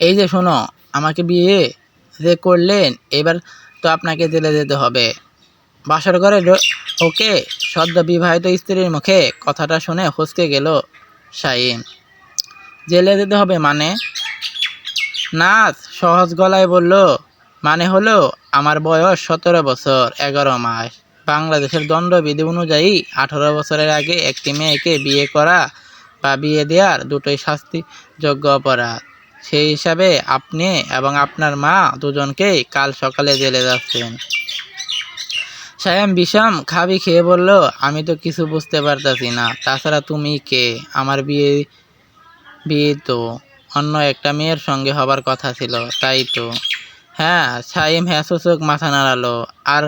এই যে শোনো, আমাকে বিয়ে যে করলেন, এবার তো আপনাকে জেলে যেতে হবে। বাসর ঘরে ওকে সদ্য বিবাহিত স্ত্রীর মুখে কথাটা শুনে হসকে গেল শাহিন। জেলে যেতে হবে মানে? নাচ সহজ গলায় বলল মানে হলো আমার বয়স সতেরো বছর, এগারো মাস। বাংলাদেশের দণ্ডবিধি অনুযায়ী আঠারো বছরের আগে একটি মেয়েকে বিয়ে করা বা বিয়ে দেওয়ার দুটোই শাস্তিযোগ্য অপরাধ। সেই হিসাবে আপনি এবং আপনার মা দুজনকেই কাল সকালে জেলে যাচ্ছেন সায়াম বিষম খাবি খেয়ে বলল, আমি তো কিছু বুঝতে পারতাছি না। তাছাড়া তুমি কে? আমার বিয়ে বিয়ে তো অন্য একটা মেয়ের সঙ্গে হবার কথা ছিল, তাই তো। হ্যাঁ সাইম হ্যাঁ মাথা নাড়ালো, আর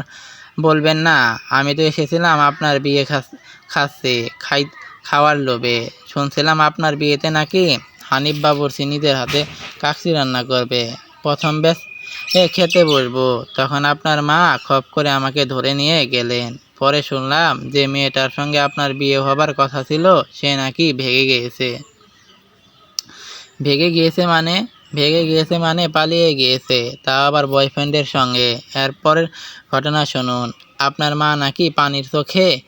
বলবেন না, আমি তো এসেছিলাম আপনার বিয়ে খাচ্ছে, খাই, খাওয়ার লোভে। শুনছিলাম আপনার বিয়েতে নাকি হানিফ বাবুরসি নিজের হাতে কাকসি রান্না করবে। প্রথম ব্যাস, এ, খেতে বসবো। তখন আপনার মা খপ করে আমাকে ধরে নিয়ে গেলেন। পরে শুনলাম যে মেয়েটার সঙ্গে আপনার বিয়ে হবার কথা ছিল, সে নাকি ভেগে গিয়েছে। ভেগে গিয়েছে মানে? ভেগে গিয়েছে মানে পালিয়ে গিয়েছে, তা আবার বয়ফ্রেন্ডের সঙ্গে। এরপরের ঘটনা শুনুন। আপনার মা নাকি পানির চোখে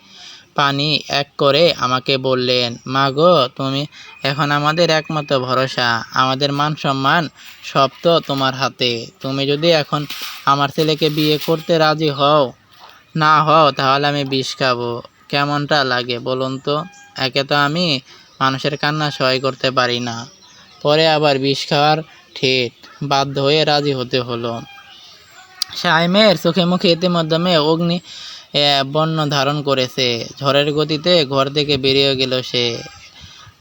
পানি এক করে আমাকে বললেন, মা গো, তুমি এখন আমাদের একমাত্র ভরসা। আমাদের মান সম্মান সব তো তোমার হাতে। তুমি যদি এখন আমার ছেলেকে বিয়ে করতে রাজি হও, না হও, তাহলে আমি বিষ খাব। কেমনটা লাগে বলুন তো? একে তো আমি মানুষের কান্না সহায় করতে পারি না। পরে আবার বিষ খাওয়ার ঠেট বাধ্য হয়ে রাজি হতে হলো। সাইমের চোখে মুখে ইতিমধ্যে অগ্নি বন্য ধারণ করেছে। ঝড়ের গতিতে ঘর থেকে বেরিয়ে গেল সে।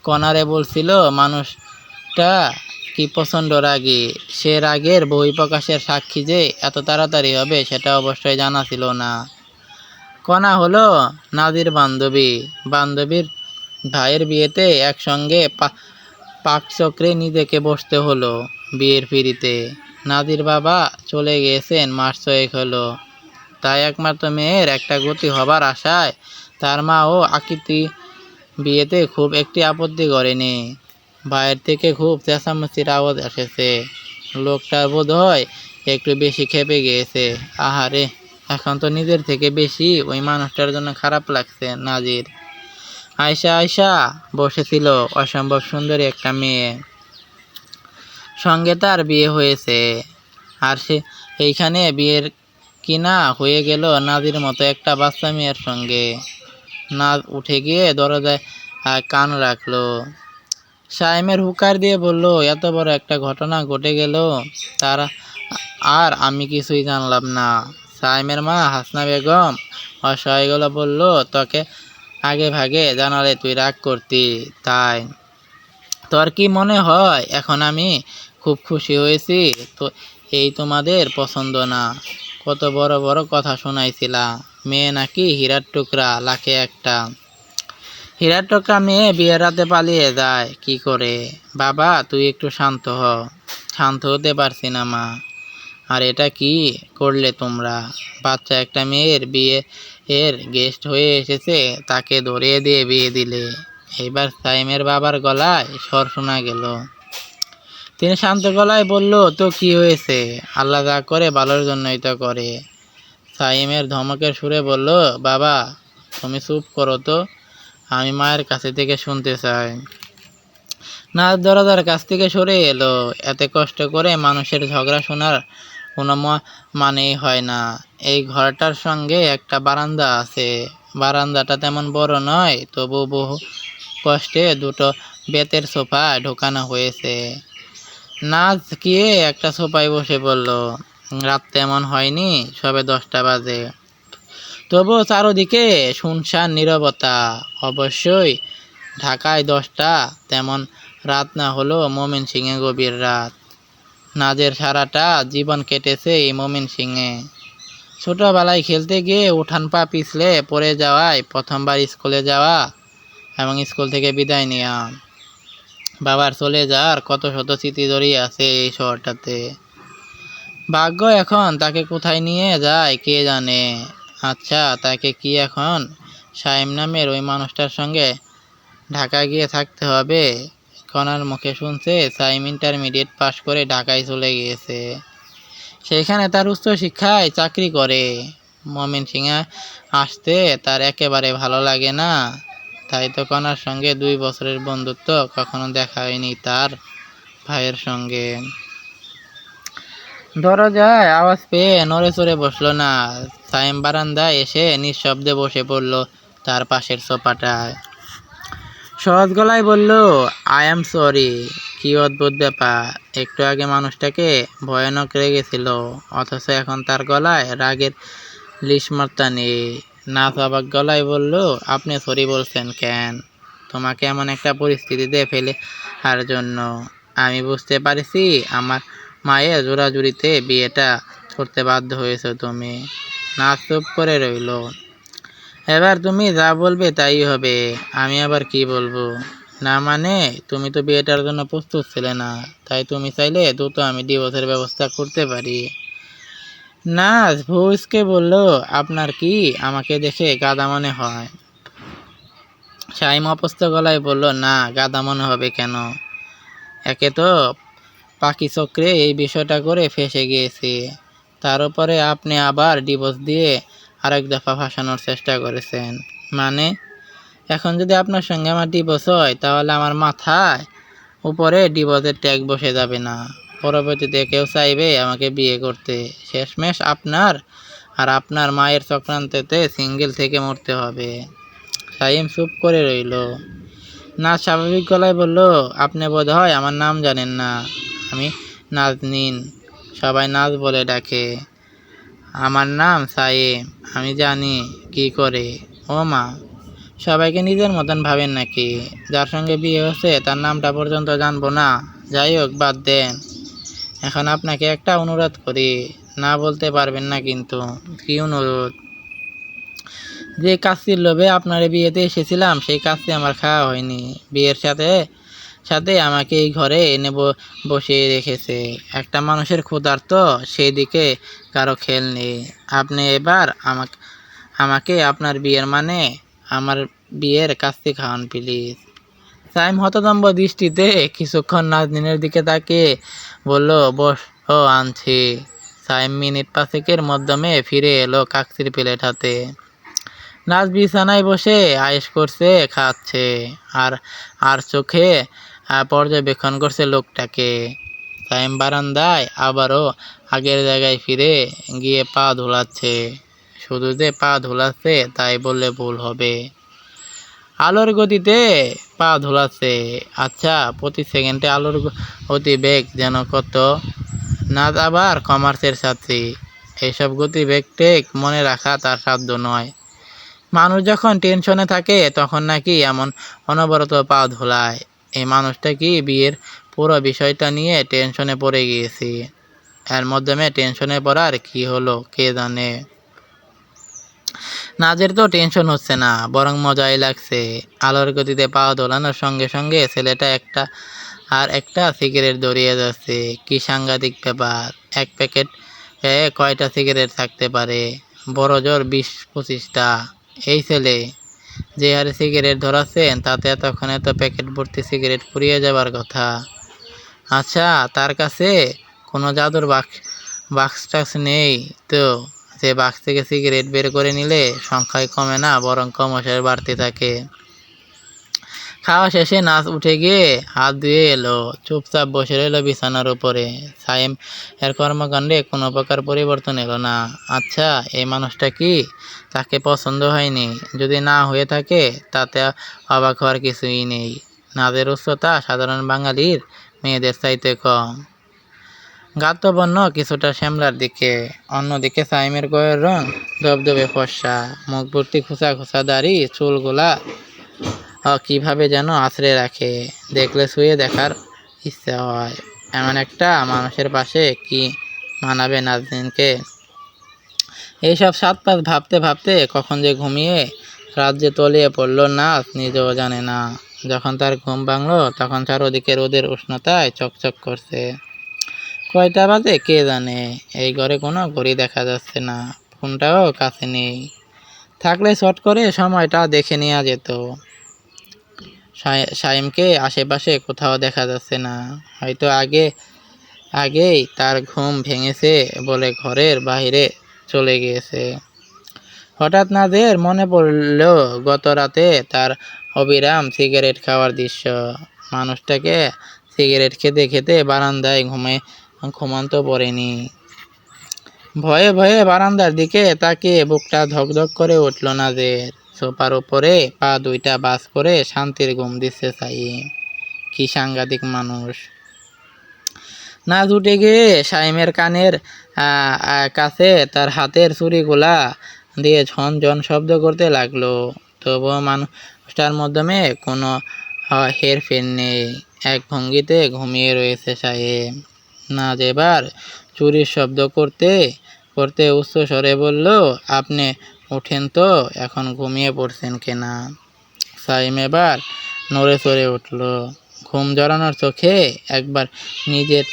কনারে বলছিল, মানুষটা কি প্রচণ্ড রাগী। সে রাগের বহিঃপ্রকাশের সাক্ষী যে এত তাড়াতাড়ি হবে সেটা অবশ্যই জানা ছিল না। কণা হলো নাদির বান্ধবী। বান্ধবীর ভাইয়ের বিয়েতে একসঙ্গে পাকচক্রে নিজেকে বসতে হলো বিয়ের ফিরিতে। নাদির বাবা চলে গিয়েছেন মাস ছয়েক হলো। তাই একমাত্র মেয়ের একটা গতি হবার আশায় তার মা ও আকৃতি বিয়েতে খুব একটি আপত্তি করেনি। বাইরে থেকে খুব চেঁচামেচির আওয়াজ এসেছে। লোকটার বোধ হয় একটু বেশি খেপে গিয়েছে। আহারে এখন তো নিজের থেকে বেশি ওই মানুষটার জন্য খারাপ লাগছে, নাজির। আয়সা আয়সা বসেছিল অসম্ভব সুন্দরী একটা মেয়ে। সঙ্গে তার বিয়ে হয়েছে। আর সে এইখানে বিয়ের কিনা হয়ে গেল নাজির মতো একটা বাচ্চা মেয়ের সঙ্গে। নাজ উঠে গিয়ে দরজায় কান রাখল। সাইমের হুকার দিয়ে বলল, এত বড় একটা ঘটনা ঘটে গেল, তারা আর আমি কিছুই জানলাম না। সাইমের মা হাসনা বেগম অসহায় গলা বলল, তোকে আগে ভাগে জানালে তুই রাগ করতি, তাই। তোর কি মনে হয় এখন আমি খুব খুশি হয়েছি? তো এই তোমাদের পছন্দ না। কত বড় বড় কথা শোনাইছিলা। মেয়ে নাকি হীরার টুকরা, লাখে একটা। হীরার টুকরা মেয়ে বিয়ের রাতে পালিয়ে যায়, কি করে? বাবা, তুই একটু শান্ত হ। শান্ত হতে পারছি না, মা। আর এটা কি করলে তোমরা? বাচ্চা একটা মেয়ের বিয়ে এর গেস্ট হয়ে এসেছে, তাকে ধরিয়ে দিয়ে বিয়ে দিলে। এইবার সাইমের বাবার গলায় স্বর শোনা গেল। তিনি শান্ত গলায় বলল, তো কি হয়েছে? আল্লাহ যা করে, ভালোর জন্যই তো করে। সাইমের ধমকের সুরে বলল, বাবা, তুমি চুপ করো তো, আমি মায়ের কাছে থেকে শুনতে চাই। নাচ দরজার কাছ থেকে সরে এলো। এত কষ্ট করে মানুষের ঝগড়া শোনার কোনো মানেই হয় না। এই ঘরটার সঙ্গে একটা বারান্দা আছে। বারান্দাটা তেমন বড় নয়, তবু বহু কষ্টে দুটো বেতের সোফা ঢোকানো হয়েছে। নাচ গিয়ে একটা সোফায় বসে পড়ল রাত তেমন হয়নি, সবে দশটা বাজে। তবু চারোদিকে শুনশান নীরবতা। অবশ্যই ঢাকায় দশটা, তেমন রাত না হলো মমিন সিংয়ে গভীর রাত। নাজের সারাটা জীবন কেটেছে এই মমিন সিংয়ে। ছোটবেলায় খেলতে গিয়ে উঠান পা পিছলে পড়ে যাওয়ায় প্রথমবার স্কুলে যাওয়া এবং স্কুল থেকে বিদায় নেওয়া। বাবার চলে যাওয়ার কত শত স্মৃতি জড়িয়ে আছে এই শহরটাতে। ভাগ্য এখন তাকে কোথায় নিয়ে যায় কে জানে? আচ্ছা তাকে কি এখন সাইম নামের ওই মানুষটার সঙ্গে ঢাকা গিয়ে থাকতে হবে? কনার মুখে শুনছে, সাইম ইন্টারমিডিয়েট পাশ করে ঢাকায় চলে গিয়েছে। সেখানে তার উচ্চ শিক্ষায় চাকরি করে। মমিন সিংহা আসতে তার একেবারে ভালো লাগে না। তাই তো কনার সঙ্গে দুই বছরের বন্ধুত্ব কখনো দেখা হয়নি তার ভাইয়ের সঙ্গে। দরজায় আওয়াজ পেয়ে নড়ে চড়ে বসল না। সাইম বারান্দায় এসে নিঃশব্দে বসে পড়ল তার পাশের সোফাটায়। সহজ গলায় বলল আই এম সরি কি অদ্ভুত ব্যাপার। একটু আগে মানুষটাকে ভয়ানক রেগেছিল, অথচ এখন তার গলায় রাগের লিশমার্তা নেই। নাচ অবাক গলায় বলল, আপনি সরি বলছেন কেন? তোমাকে এমন একটা পরিস্থিতিতে ফেলে আর জন্য। আমি বুঝতে পারছি আমার মায়ের জোরাজুরিতে বিয়েটা করতে বাধ্য হয়েছো তুমি। নাচ চুপ করে রইল। এবার তুমি যা বলবে তাই হবে। আমি আবার কি বলব? না মানে তুমি তো বিয়েটার জন্য প্রস্তুত ছিলে না। তাই তুমি চাইলে দ্রুত আমি ডিভোর্সের ব্যবস্থা করতে পারি। না ভুসকে বলল, আপনার কি আমাকে দেখে গাদা মনে হয়? শাইম অপস্ত গলায় বলল, না গাদা মনে হবে কেন? একে তো পাখি চক্রে এই বিষয়টা করে ফেসে গিয়েছি। তার উপরে আপনি আবার ডিভোর্স দিয়ে আরেক দফা ফাঁসানোর চেষ্টা করেছেন। মানে এখন যদি আপনার সঙ্গে আমার ডিভোর্স হয়, তাহলে আমার মাথায় উপরে ডিভোর্সের ট্যাগ বসে যাবে না। পরবর্তীতে কেউ চাইবে আমাকে বিয়ে করতে। শেষমেশ আপনার আর আপনার মায়ের চক্রান্ততে সিঙ্গেল থেকে মরতে হবে। সাইম চুপ করে রইল। না স্বাভাবিক গলায় বলল, আপনি বোধ হয় আমার নাম জানেন না। আমি নাজনিন। সবাই নাজ বলে ডাকে, আমার নাম সাইম, আমি জানি। কি করে? ও মা, সবাইকে নিজের মতন ভাবেন নাকি? যার সঙ্গে বিয়ে হচ্ছে তার নামটা পর্যন্ত জানব না। যাই হোক, বাদ দেন। এখন আপনাকে একটা অনুরোধ করি, না বলতে পারবেন না কিন্তু, কি অনুরোধ? যে কাজটির লোভে আপনার বিয়েতে এসেছিলাম, সেই কাজটি আমার খাওয়া হয়নি। বিয়ের সাথে সাথে আমাকে এই ঘরে এনে ব- বসিয়ে রেখেছে। একটা মানুষের ক্ষুধার্ত সেই দিকে কারও খেল নেই। আপনি এবার আমাকে আমাকে আপনার বিয়ের মানে আমার বিয়ের কাজটি খাওয়ান প্লিজ সাইম হতদম্ব দৃষ্টিতে কিছুক্ষণ নাজনিনের দিকে তাকিয়ে বলল, বস, ও আনছি। সাইম মিনিট পাঁচেকের মাধ্যমে ফিরে এলো কাকসির প্লেট হাতে। নাচ বিছানায় বসে আয়েস করছে, খাচ্ছে আর আর চোখে পর্যবেক্ষণ করছে লোকটাকে। সাইম বারান্দায় আবারও আগের জায়গায় ফিরে গিয়ে পা ধুলাচ্ছে। শুধু যে পা ধুলাচ্ছে, তাই বললে ভুল হবে। আলোর গতিতে পা ধুলাচ্ছে। আচ্ছা প্রতি সেকেন্ডে আলোর গ- গতিবেগ যেন কত? নাচ আবার কমার্সের ছাত্রী। এইসব গতিবেগ টেক মনে রাখা তার সাধ্য নয়। মানুষ যখন টেনশনে থাকে, তখন নাকি এমন অনবরত পা ধোলায়। এই মানুষটা কি বিয়ের পুরো বিষয়টা নিয়ে টেনশনে পড়ে গিয়েছি? এর মাধ্যমে টেনশনে পড়ার কি হলো, কে জানে? নাজের তো টেনশন হচ্ছে না, বরং মজাই লাগছে। আলোর গতিতে পা দোলানোর সঙ্গে সঙ্গে ছেলেটা একটা আর একটা সিগারেট দড়িয়ে যাচ্ছে। কি সাংঘাতিক ব্যাপার, এক প্যাকেট কয়টা সিগারেট থাকতে পারে? বড় জোর বিশ পঁচিশটা। এই ছেলে যে হারে সিগারেট ধরাচ্ছেন, তাতে এতক্ষণ এত প্যাকেট ভর্তি সিগারেট পুড়িয়ে যাবার কথা। আচ্ছা তার কাছে কোনো জাদুর বাক্স বাক্স টাক্স নেই তো? যে বাক্স থেকে সিগারেট বের করে নিলে সংখ্যায় কমে না, বরং ক্রমশের বাড়তে থাকে। খাওয়া শেষে নাচ উঠে গিয়ে হাত ধুয়ে এলো, চুপচাপ বসে রইল বিছানার উপরে। সাইম এর কর্মকাণ্ডে কোনো প্রকার পরিবর্তন এলো না। আচ্ছা এই মানুষটা কি? তাকে পছন্দ হয়নি। যদি না হয়ে থাকে, তাতে অবাক হওয়ার কিছুই নেই। নাদের উচ্চতা সাধারণ বাঙালির, মেয়েদের চাইতে কম। গাতবর্ণ কিছুটা শ্যামলার দিকে, অন্যদিকে সাইমের গয়ের রং ধবধবে ফর্সা মুখ ভর্তি খোঁচা খোঁচা দাড়ি, চুলগুলা কীভাবে যেন আছড়ে রাখে, দেখলে শুয়ে দেখার ইচ্ছা হয়। এমন একটা মানুষের পাশে কি মানাবে নাজদিনকে এইসব সাত পাঁচ ভাবতে ভাবতে কখন যে ঘুমিয়ে রাত যে তলিয়ে পড়ল নাচ নিজেও জানে না। যখন তার ঘুম ভাঙলো, তখন চারোদিকে রোদের উষ্ণতায় চকচক করছে। কয়টা বাজে? কে জানে? এই ঘরে কোনো ঘড়ি দেখা যাচ্ছে না। ফোনটাও কাছে নেই। থাকলে শর্ট করে সময়টা দেখে নেওয়া যেত। সাই- সাইমকে আশেপাশে কোথাও দেখা যাচ্ছে না। হয়তো আগে আগেই তার ঘুম ভেঙেছে বলে ঘরের বাইরে চলে গিয়েছে। হঠাৎ নাদের মনে পড়ল গত রাতে তার অবিরাম সিগারেট খাওয়ার দৃশ্য। মানুষটাকে সিগারেট খেতে খেতে বারান্দায় ঘুমে ঘুমান্ত পড়েনি। ভয়ে ভয়ে বারান্দার দিকে তাকে বুকটা ধকধক করে উঠল নাদের সোফার উপরে পা দুইটা বাস করে শান্তির ঘুম দিচ্ছে সাইম কি সাংঘাতিক মানুষ। নাচ উঠে গিয়ে সাইমের কানের কাছে তার হাতের চুড়িগুলা দিয়ে ঝন ঝন শব্দ করতে লাগল। তবুও মানুষটার মাধ্যমে কোনো হেরফের নেই। এক ভঙ্গিতে ঘুমিয়ে রয়েছে সাহেব নাচ এবার চুরির শব্দ করতে করতে উচ্চ স্বরে বলল, আপনি ওঠেন তো, এখন ঘুমিয়ে পড়ছেন কেনা? সাইম এবার নড়ে চড়ে উঠল। ঘুম জড়ানোর চোখে একবার নিজের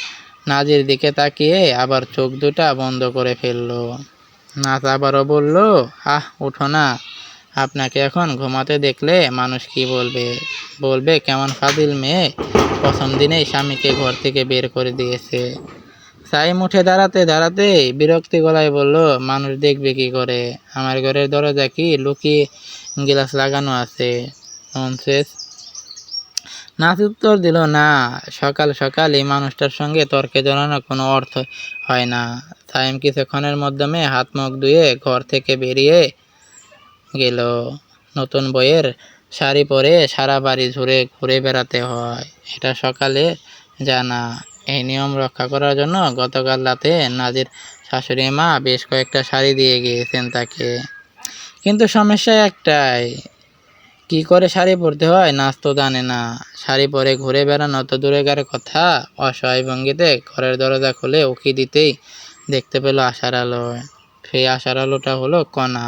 নাজের দিকে তাকিয়ে আবার চোখ দুটা বন্ধ করে ফেলল। নাচ আবারও বলল, আহ, উঠো না। আপনাকে এখন ঘুমাতে দেখলে মানুষ কি বলবে? বলবে, কেমন ফাদিল মেয়ে। প্রথম দিনেই স্বামীকে ঘর থেকে বের করে দিয়েছে। সাইম উঠে দাঁড়াতে দাঁড়াতে বিরক্তি গলায় বলল, মানুষ দেখবে কি করে? আমার ঘরের দরজা কি? লুকিয়ে গ্লাস লাগানো আছে। নাচ উত্তর দিল, না, সকাল সকাল এই মানুষটার সঙ্গে তর্কে জড়ানোর কোনো অর্থ হয় না। সাইম কিছুক্ষণের মাধ্যমে হাত মুখ ধুয়ে ঘর থেকে বেরিয়ে গেল। নতুন বইয়ের শাড়ি পরে সারা বাড়ি ঘুরে ঘুরে বেড়াতে হয়। এটা সকালে জানা। এই নিয়ম রক্ষা করার জন্য গতকাল রাতে নাজির শাশুড়ি মা বেশ কয়েকটা শাড়ি দিয়ে গিয়েছেন তাকে। কিন্তু সমস্যা একটাই, কি করে শাড়ি পরতে হয় নাচ তো জানে না। শাড়ি পরে ঘুরে বেড়ানো তো দূরেকার কথা, অসহায় ভঙ্গিতে ঘরের দরজা খুলে উকি দিতেই দেখতে পেল আশার আলো। সেই আশার আলোটা হলো কণা।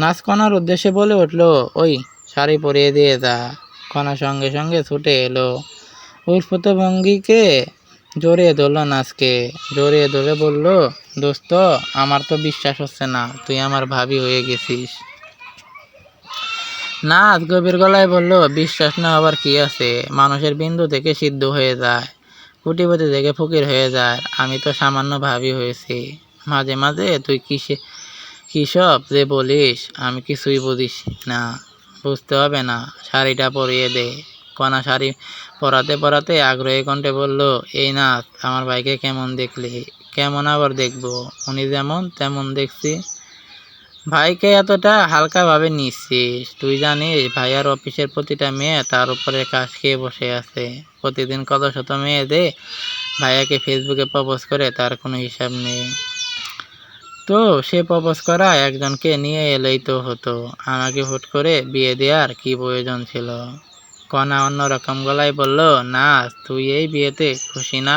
নাচ কণার উদ্দেশ্যে বলে উঠল, ওই শাড়ি পরিয়ে দিয়ে যা। কণা সঙ্গে সঙ্গে ছুটে এলো। উৎফুত ভঙ্গিকে জড়িয়ে ধরলো নাচকে। জড়িয়ে ধরে বলল, দোস্ত, আমার তো বিশ্বাস হচ্ছে না, তুই আমার ভাবি হয়ে গেছিস। নাচ গভীর গলায় বলল, বিশ্বাস না, আবার কি আছে? মানুষের বিন্দু থেকে সিদ্ধ হয়ে যায়, কুটিপতি থেকে ফকির হয়ে যায়। আমি তো সামান্য ভাবি হয়েছি। মাঝে মাঝে তুই কিসে কী সব যে বলিস, আমি কিছুই বুঝিস না। বুঝতে হবে না। শাড়িটা পরিয়ে দে। কণা শাড়ি পরাতে পরাতে আগ্রহী কণ্ঠে বলল, এই নাচ আমার ভাইকে কেমন দেখলি? কেমন আবার দেখব? উনি যেমন তেমন দেখছি। ভাইকে এতটা হালকাভাবে নিচ্ছিস? তুই জানিস ভাইয়ার অফিসের প্রতিটা মেয়ে তার উপরে কাজ খেয়ে বসে আছে। প্রতিদিন কত শত মেয়ে দে, ভাইয়াকে ফেসবুকে প্রপোজ করে তার কোনো হিসাব নেই। তো সে প্রপোজ করা একজনকে নিয়ে এলেই তো হতো। আমাকে হুট করে বিয়ে দেওয়ার কি প্রয়োজন ছিল? কণা অন্যরকম গলায় বলল, না, তুই এই বিয়েতে খুশি না?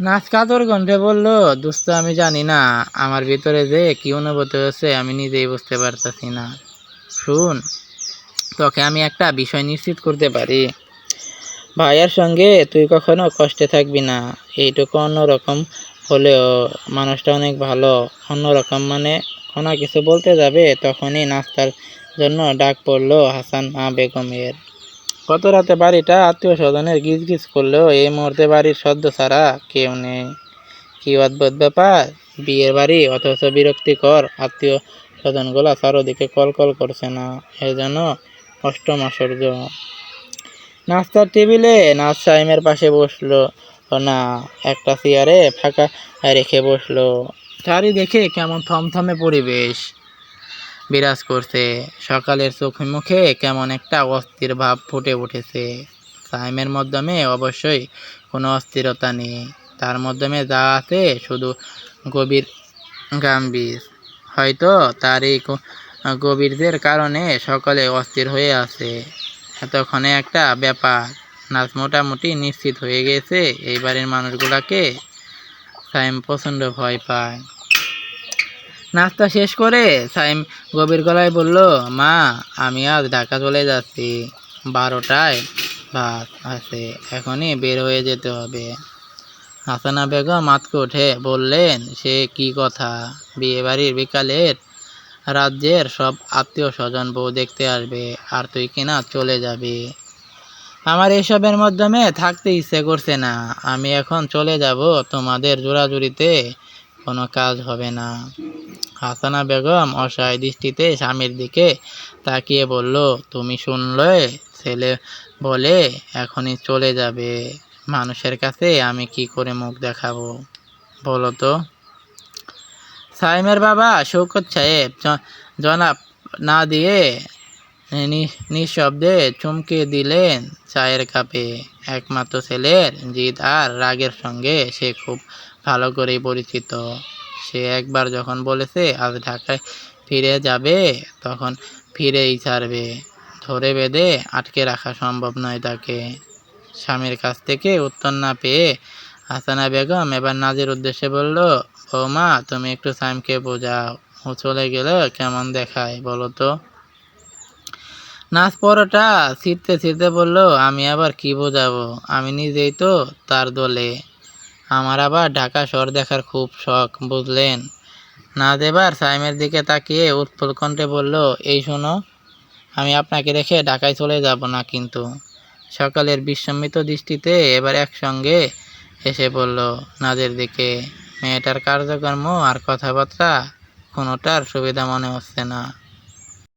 নাচ কাতর কণ্ঠে বলল দোস্ত আমি জানি না। আমার ভিতরে যে কি অনুভূতি হচ্ছে আমি নিজেই বুঝতে পারতেছি না। শুন, তোকে আমি একটা বিষয় নিশ্চিত করতে পারি। ভাইয়ার সঙ্গে তুই কখনো কষ্টে থাকবি না। এইটুকু অন্যরকম হলেও মানুষটা অনেক ভালো। অন্যরকম মানে কোনো কিছু বলতে যাবে তখনই নাস্তার জন্য ডাক পড়ল হাসান মা বেগমের। গত রাতে বাড়িটা আত্মীয় স্বজনের গিজ গিজ করলেও এই মুহূর্তে বাড়ির সদ্য ছাড়া কেউ নেই। কি অদ্ভুত ব্যাপার। বিয়ের বাড়ি অথচ বিরক্তিকর। আত্মীয় স্বজনগুলা চারোদিকে কল করছে না। এর জন্য অষ্টম আশ্চর্য। নাস্তার টেবিলে নাচ সাইমের পাশে বসল। না, একটা চেয়ারে ফাঁকা রেখে বসল। চারি দেখে কেমন থমথমে পরিবেশ বিরাজ করছে। সকালের চোখে মুখে কেমন একটা অস্থির ভাব ফুটে উঠেছে। সাইমের মাধ্যমে অবশ্যই কোনো অস্থিরতা নেই। তার মাধ্যমে যা আছে শুধু গভীর গাম্ভীর হয়তো তার এই গভীরদের কারণে সকলে অস্থির হয়ে আছে। এতক্ষণে একটা ব্যাপার। নাচ মোটামুটি নিশ্চিত হয়ে গেছে। এই বাড়ির মানুষগুলাকে সাইম প্রচণ্ড ভয় পায়। নাস্তা শেষ করে সাইম গভীর গলায় বলল, মা, আমি আজ ঢাকা চলে যাচ্ছি। বারোটায় ভাত আছে, এখনই বের হয়ে যেতে হবে। হাসানা বেগম আতকে উঠে বললেন, সে কি কথা? বিয়ে বাড়ির বিকালের রাজ্যের সব আত্মীয় স্বজন বউ দেখতে আসবে, আর তুই কিনা চলে যাবি? আমার এসবের মাধ্যমে থাকতে ইচ্ছে করছে না। আমি এখন চলে যাব, তোমাদের জোড়াজুড়িতে কোনো কাজ হবে না। হাসানা বেগম অসহায় দৃষ্টিতে স্বামীর দিকে তাকিয়ে বলল, তুমি শুনলে? ছেলে বলে, এখনই চলে যাবে। মানুষের কাছে আমি কি করে মুখ দেখাবো? বলো তো। সাইমের বাবা শৌকত সাহেব জনাব না দিয়ে নিঃশব্দে চমকে দিলেন চায়ের কাপে। একমাত্র ছেলের জিদ আর রাগের সঙ্গে সে খুব ভালো করেই পরিচিত। সে একবার যখন বলেছে, আজ ঢাকায় ফিরে যাবে? তখন ফিরেই ছাড়বে। ধরে বেঁধে আটকে রাখা সম্ভব নয় তাকে। স্বামীর কাছ থেকে উত্তর না পেয়ে হাসানা বেগম এবার নাজির উদ্দেশ্যে বলল, বৌমা, তুমি একটু সাইমকে বোঝাও। ও চলে গেলে কেমন দেখায় বলো তো? নাচ পরোটা ছিঁড়তে ছিঁড়তে বলল, আমি আবার কি বোঝাবো? আমি নিজেই তো তার দলে। আমার আবার ঢাকা শহর দেখার খুব শখ, বুঝলেন? না দেবার সাইমের দিকে তাকিয়ে উৎপল কণ্ঠে বলল, এই শোনো, আমি আপনাকে রেখে ঢাকায় চলে যাব না কিন্তু। সকালের বিস্মিত দৃষ্টিতে এবার একসঙ্গে এসে পড়ল নাজের দিকে, মেয়েটার কার্যকর্ম আর কথাবার্তা কোনোটার সুবিধা মনে হচ্ছে না।